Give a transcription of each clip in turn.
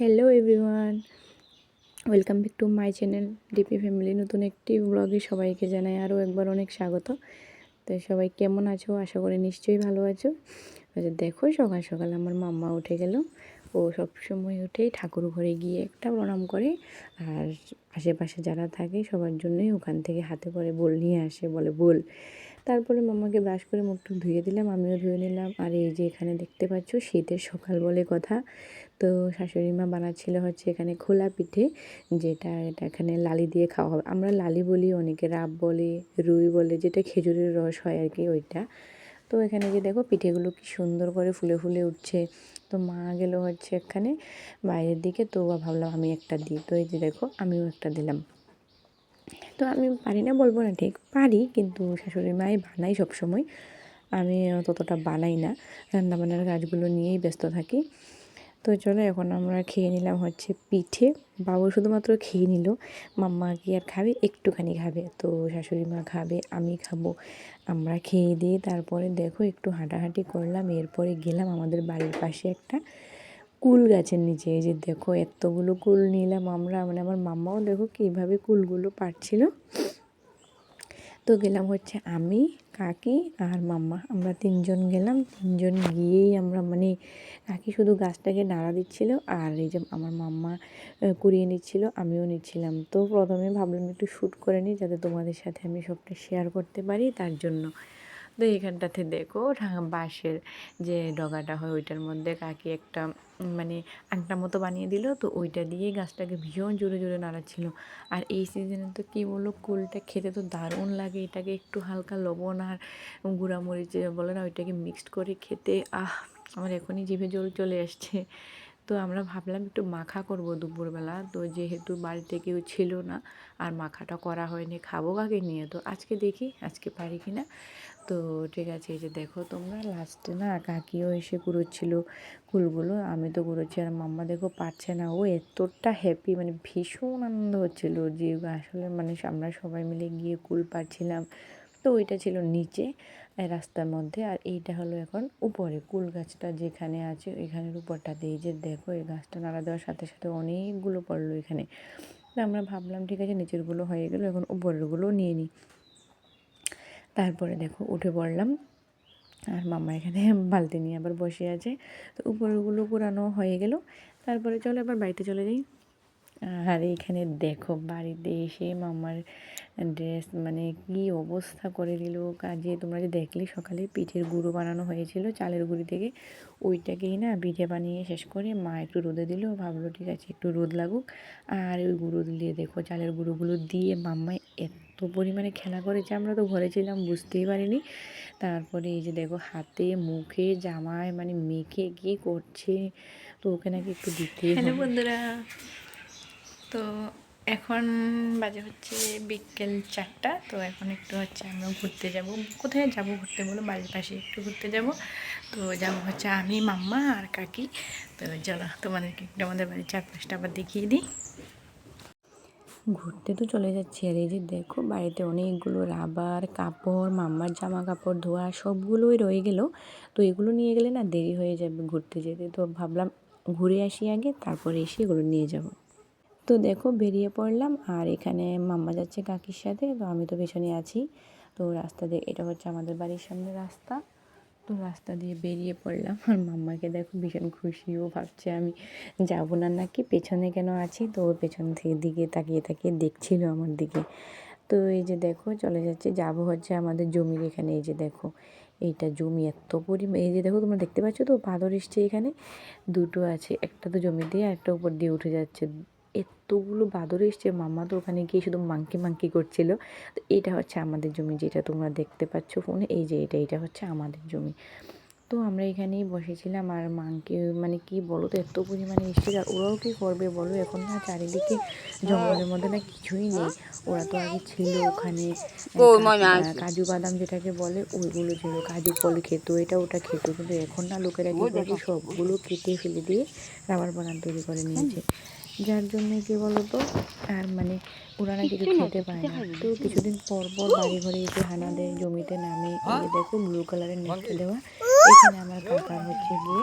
Hello everyone welcome back to my channel DP family নতুন একটি ব্লগে সবাইকে জানাই আরও একবার অনেক স্বাগত। তো সবাই কেমন আছো? আশা করি নিশ্চয়ই ভালো আছো। আচ্ছা দেখো, সকাল সকাল আমার মাম্মা উঠে গেল। ও সবসময় উঠেই ঠাকুর ঘরে গিয়ে একটা প্রণাম করে। আর আশেপাশে যারা থাকে, সবার জন্যই ওখান থেকে হাতে করে বল নিয়ে আসে, বলে, বল। তারপরে মামাকে ব্রাশ করে মুখটুক ধুয়ে দিলাম, আমিও ধুয়ে নিলাম। আর এই যে এখানে দেখতে পাচ্ছ, শীতের সকাল বলে কথা। তো শাশুড়ি মা বানাচ্ছিল হচ্ছে এখানে খোলা পিঠে, যেটা এটা এখানে লালি দিয়ে খাওয়া হবে। আমরা লালি বলি, অনেকে রাব বলে, রুই বলে, যেটা খেজুরের রস হয় আর কি ওইটা। তো এখানে যে দেখো পিঠেগুলো কি সুন্দর করে ফুলে ফুলে উঠছে। তো মা গেল হচ্ছে এখানে বাইরের দিকে, তো ভাবলাম আমি একটা দিই। তো এই যে দেখো, আমিও একটা দিলাম। তো আমি পারি না বলব না, ঠিক, পারি কিন্তু শাশুড়ি মাই বানাই সবসময়। আমি ততটা বানাই না, রান্নাবান্নার কাজগুলো নিয়েই ব্যস্ত থাকি। তো চলো এখন আমরা খেয়ে নিলাম হচ্ছে পিঠে। বাবু শুধুমাত্র খেয়ে নিল, মাম্মা কি আর খাবে? একটুখানি খাবে। তো শাশুড়ি মা খাবে, আমি খাব। আমরা খেয়ে দিয়ে তারপরে দেখো একটু হাঁটাহাঁটি করলাম, এরপরে গেলাম আমাদের বাড়ির পাশে একটা কুল গাছের নিচে, এই যে দেখো এতগুলো কুল নিলাম আমরা মানে আমার মাম্মাও দেখো কীভাবে কুলগুলো পারছিল। তো গেলাম হচ্ছে আমি, কাকি আর মাম্মা, আমরা তিনজন গেলাম, তিনজন গিয়েই আমরা মানে কাকি শুধু গাছটাকে নাড়া দিচ্ছিল আর এই যে আমার মাম্মা কুড়িয়ে নিচ্ছিল, আমিও নিচ্ছিলাম। তো প্রথমে ভাবলাম একটু শ্যুট করে নিই যাতে তোমাদের সাথে আমি সবটা শেয়ার করতে পারি, তার জন্য। তো এখানটাতে দেখো বাঁশের যে ডগাটা হয় ওইটার মধ্যে কাকি একটা মানে আংটা মতো বানিয়ে দিল। তো ওইটা দিয়ে গাছটাকে ভীষণ জোরে জোরে নাড়াচ্ছিল। আর এই সিজনে তো কী বলো কুলটা খেতে তো দারুণ লাগে। এটাকে একটু হালকা লবণ আর গুঁড়ামরিচ বলে না, ওইটাকে মিক্সড করে খেতে, আহ, আমার এখনই জিভে জল চলে আসছে। তো আমরা ভাবলাম একটু মাখা করব দুপুরবেলা। তো যেহেতু বাড়িতে কেউ ছিল না, আর মাখাটা করা হয়নি, খাব কাকে নিয়ে? তো আজকে দেখি, আজকে পারি কি না তো ঠিক আছে, এই যে দেখো তোমরা লাস্টে না কাকিও এসে কুড়োচ্ছিল কুলগুলো আমি তো কুড়োচ্ছি। আর মাম্মা দেখো পারছে না, ও এতটা হ্যাপি মানে ভীষণ আনন্দ হচ্ছিল যে আসলে মানে আমরা সবাই মিলে গিয়ে কুল পাচ্ছিলাম তো ওইটা ছিল নিচে রাস্তার মধ্যে। আর এইটা হলো এখন উপরে, কুল গাছটা যেখানে আছে এখানের উপরটা দিয়ে যে দেখো, এই গাছটা নাড়া দেওয়ার সাথে সাথে অনেকগুলো পড়ল এখানে। আমরা ভাবলাম, ঠিক আছে, নিচেরগুলো হয়ে গেলো, এখন উপরেরগুলো নিয়ে নিই। তারপরে দেখো উঠে পড়লাম। আর মামা এখানে বালতি নিয়ে আবার বসে আছে। তো উপরগুলো পুরানো হয়ে গেল। তারপরে চলো এবার বাড়িতে চলে যাই। আর এইখানে দেখো বাড়িতে এসে মামার ড্রেস মানে কি অবস্থা করে দিল। কাজে তোমরা যে দেখলে সকালে পিঠের গুঁড়ো বানানো হয়েছিল চালের গুঁড়ি থেকে। ওইটাকেই না পিঠে বানিয়ে শেষ করে মা একটু রোদে দিল। ভাবলো ঠিক আছে একটু রোদ লাগুক। আর ওই গুঁড়ো দিয়ে দেখো চালের গুঁড়োগুলো দিয়ে মাম্মাই এত পরিমাণে খেলা করেছে আমরা তো ঘরে ছিলাম বুঝতেই পারিনি। তারপরে এই যে দেখো হাতে মুখে জামায় মানে মেখে কি করছে? তো ওকে নাকি একটু দিতে হ্যালো বন্ধুরা তো এখন বাজে হচ্ছে বিকেল চারটা তো এখন একটু হচ্ছে আমরা ঘুরতে যাব। কোথায় যাব ঘুরতে বলো? বাড়ির পাশে একটু ঘুরতে যাব। তো যাব হচ্ছে আমি মাম্মা আর কাকি। তো চলো তোমাদেরকে একটু আমাদের বাড়ির চারপাশটা আবার দেখিয়ে দিই। ঘুরতে তো চলে যাচ্ছি। আর এই যে দেখো, বাড়িতে অনেকগুলো রাবার, কাপড়, মাম্মার জামা কাপড় ধোয়া সবগুলোই রয়ে গেল। তো এগুলো নিয়ে গেলে না দেরি হয়ে যাবে ঘুরতে যেতে। তো ভাবলাম ঘুরে আসি আগে, তারপরে এসে এগুলো নিয়ে যাব। তো দেখো, বেরিয়ে পড়লাম আর এখানে মাম্মা যাচ্ছে কাকির সাথে। তো আমি তো পেছনে আছি। তো রাস্তা দিয়ে, এটা হচ্ছে আমাদের বাড়ির সামনে রাস্তা। তো রাস্তা দিয়ে বেরিয়ে পড়লাম। আর মাম্মাকে দেখো ভীষণ খুশি ও ভাবছে আমি। যাব না নাকি? পেছনে কেন আছি? তো ওর পেছন থেকে দিকে তাকিয়ে তাকিয়ে দেখছিল আমার দিকে। তো এই যে দেখো, চলে যাচ্ছে। যাব হচ্ছে আমাদের জমির এখানে। এই যে দেখো, এইটা জমি এত পরিমাণ এই যে দেখো, তোমরা দেখতে পাচ্ছ তো? পাথর এসছে এখানে। দুটো আছে, একটা তো জমি দিয়ে একটা উপর দিয়ে উঠে যাচ্ছে। এতগুলো বাদর এসছে মামা তো ওখানে গিয়ে শুধু মাংকি মাংকি করছিল। তো এটা হচ্ছে আমাদের জমি যেটা তোমরা দেখতে পাচ্ছ ফোনে। এই যে এটা এটা হচ্ছে আমাদের জমি। তো আমরা এখানেই বসেছিলাম আর মাংকি মানে কি বলো তো এত পরিমাণে এসেছিল। আর ওরাও কী করবে বলো? এখন না চারিদিকে জঙ্গলের মধ্যে না কিছুই নেই। ওরা তো আগে ছিল ওখানে কাজু বাদাম যেটাকে বলে ওইগুলো ছিল। কাজু ফল খেত এটা ওটা খেত। কিন্তু এখন না লোকেরা কি সবগুলো কেটে ফেলে দিয়ে রাবার বাগান তৈরি করে নিয়েছে। যার জন্য কি বলতো আর মানে ওরা না কিছু খেতে পায় না। তো কিছুদিন পর পর বাড়ি ঘরে এসে হানা দেয় জমিতে নামে এই দেখো ব্লু কালারের নেটটা দেওয়া। এখানে আমার কাকার হচ্ছে গিয়ে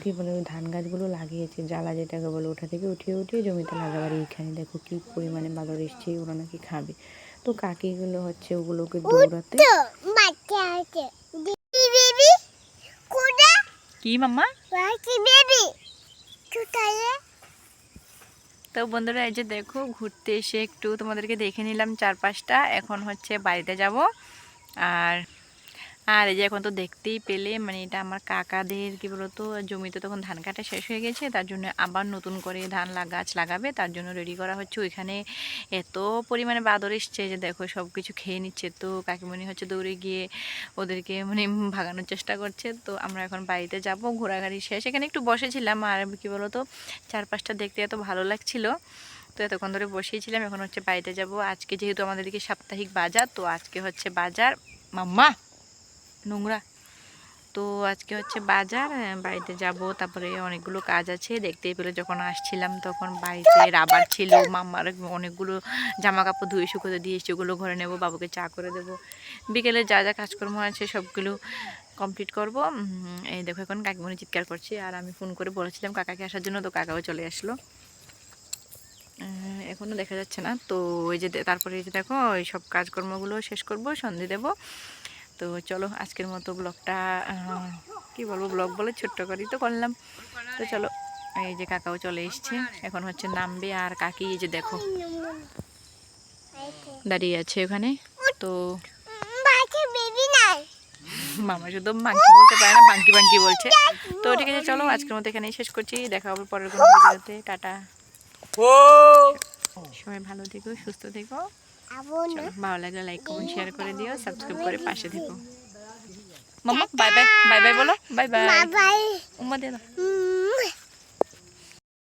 কী বলে ওই ধান গাছগুলো লাগিয়েছে জ্বালা যেটাকে বলে ওটা থেকে উঠিয়ে উঠিয়ে জমিতে লাগাবার এইখানে দেখো কী পরিমাণে বাদর এসছে ওরা নাকি খাবে। তো কাকিগুলো হচ্ছে ওগুলোকে দৌড়াতে কি মাম্মা? বাচ্চা বেবি কোথায় তো বন্ধুরা এই যে দেখো, ঘুরতে এসে একটু তোমাদেরকে দেখে নিলাম চারপাশটা। এখন হচ্ছে বাড়িতে যাব। আর আর এই যে এখন তো দেখতেই পেলে মানে এটা আমার কাকাদের, কি বলতো, জমিতে তখন ধান কাটা শেষ হয়ে গেছে, তার জন্য আবার নতুন করে ধান গাছ লাগাবে, তার জন্য রেডি করা হচ্ছে। ওইখানে এত পরিমাণে বাদর এসছে যে দেখো সব কিছু খেয়ে নিচ্ছে। তো কাকিমণি হচ্ছে দৌড়ে গিয়ে ওদেরকে মানে ভাগানোর চেষ্টা করছে। তো আমরা এখন বাড়িতে যাব, ঘোরাঘুরি শেষ। এখানে একটু বসেছিলাম আর কি বলতো, চারপাশটা দেখতে এত ভালো লাগছিল। তো এতক্ষণ ধরে বসেইছিলাম এখন হচ্ছে বাড়িতে যাব। আজকে যেহেতু আমাদেরকে সাপ্তাহিক বাজার, তো আজকে হচ্ছে বাজার। মাম্মা! নোংরা। তো আজকে হচ্ছে বাজার বাড়িতে যাব, তারপরে অনেকগুলো কাজ আছে, দেখতেই পেলে যখন আসছিলাম তখন বাড়িতে রাবার ছিল, মাম্মার অনেকগুলো জামা কাপড় ধুয়ে শুকোতে দিয়ে এসে ওগুলো ঘরে নেব, বাবুকে চা করে দেবো। বিকেলে যা যা কাজকর্ম আছে সবগুলো কমপ্লিট করব। এই দেখো এখন কাকিমণি চিৎকার করছি, আর আমি ফোন করে বলেছিলাম কাকাকে আসার জন্য, তো কাকাও চলে আসলো। এখনও দেখা যাচ্ছে না, তো ওই যে তারপরে এই যে দেখো, ওই সব কাজকর্মগুলো শেষ করব, সন্ধে দেব। তো চলো আজকের মতো ব্লগটা কি বলব ব্লগ বলে ছোট্ট করেই তো করলাম। তো চলো এই যে কাকাও চলে এসছে। এখন হচ্ছে নামবে আর কাকি এই যে দেখো দাঁড়িয়ে আছে ওখানে। তো বাচ্চা মামা শুধু বাঙ্কি বলতে পারে না বাঙ্কি বাঙ্কি বলছে। তো ঠিক আছে চলো আজকের মতো এখানেই শেষ করছি। দেখা হবে পরের কোনো ভিডিওতে। টাটা। সবাই ভালো থেকো সুস্থ থেকো। চলো ভালো লাগলে লাইক কমেন্ট শেয়ার করে দিও সাবস্ক্রাইব করে পাশে থেকো। মামা বাই বাই বাই বাই বলো বাই বাই উম্মা দিয়ে দাও